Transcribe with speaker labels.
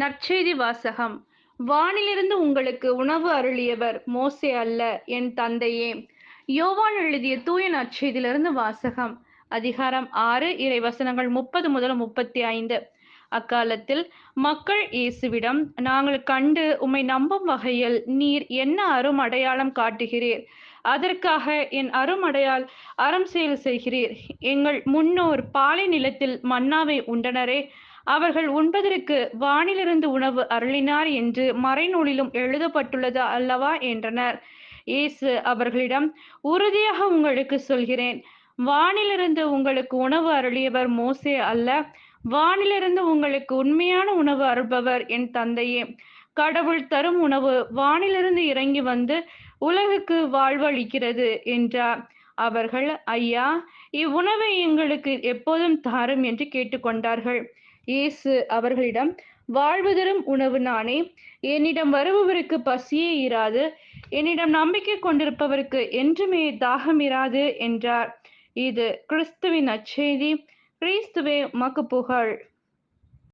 Speaker 1: நற்செய்தி வாசகம். வானிலிருந்து உங்களுக்கு உணவு அருளியவர் மோசே அல்ல என் தந்தையே. யோவான் எழுதிய தூய நற்செய்தியிலிருந்து வாசகம். அதிகாரம் ஆறு இறை வசனங்கள் முப்பது முதல் முப்பத்தி ஐந்து. அக்காலத்தில் மக்கள் இயேசுவிடம் நாங்கள் கண்டு உம்மை நம்பும் வகையில் நீர் என்ன அரும் அடையாளம் காட்டுகிறீர்? அதற்காக என் அருமடையால் அறம் செயல் செய்கிறீர். எங்கள் முன்னோர் பாலை நிலத்தில் மன்னாவை உண்டனரே அவர்கள் உண்பதற்கு வானிலிருந்து உணவு அருளினார் என்று மறைநூலிலும் எழுதப்பட்டுள்ளது அல்லவா என்றனர். இயேசு அவர்களிடம் உறுதியாக உங்களுக்கு சொல்கிறேன் வானிலிருந்து உங்களுக்கு உணவு அருளியவர் மோசே அல்ல. வானிலிருந்து உங்களுக்கு உண்மையான உணவு அருள்பவர் என் தந்தையே. கடவுள் தரும் உணவு வானிலிருந்து இறங்கி வந்து உலகுக்கு வாழ்வளிக்கிறது என்றார். அவர்கள் ஐயா இவ்வுணவை எங்களுக்கு எப்போதும் தாரும் என்று கேட்டுக்கொண்டார்கள். இயேசு அவர்களிடம் வாழ்வு தரும் உணவு நானே என்னிடம் வருபவருக்கு பசியே இராது என்னிடம் நம்பிக்கை கொண்டிருப்பவருக்கு என்றுமே தாகம் இராது என்றார். இது கிறிஸ்துவின் அச்செய்தி. கிறிஸ்துவே மக்கு புகழ்.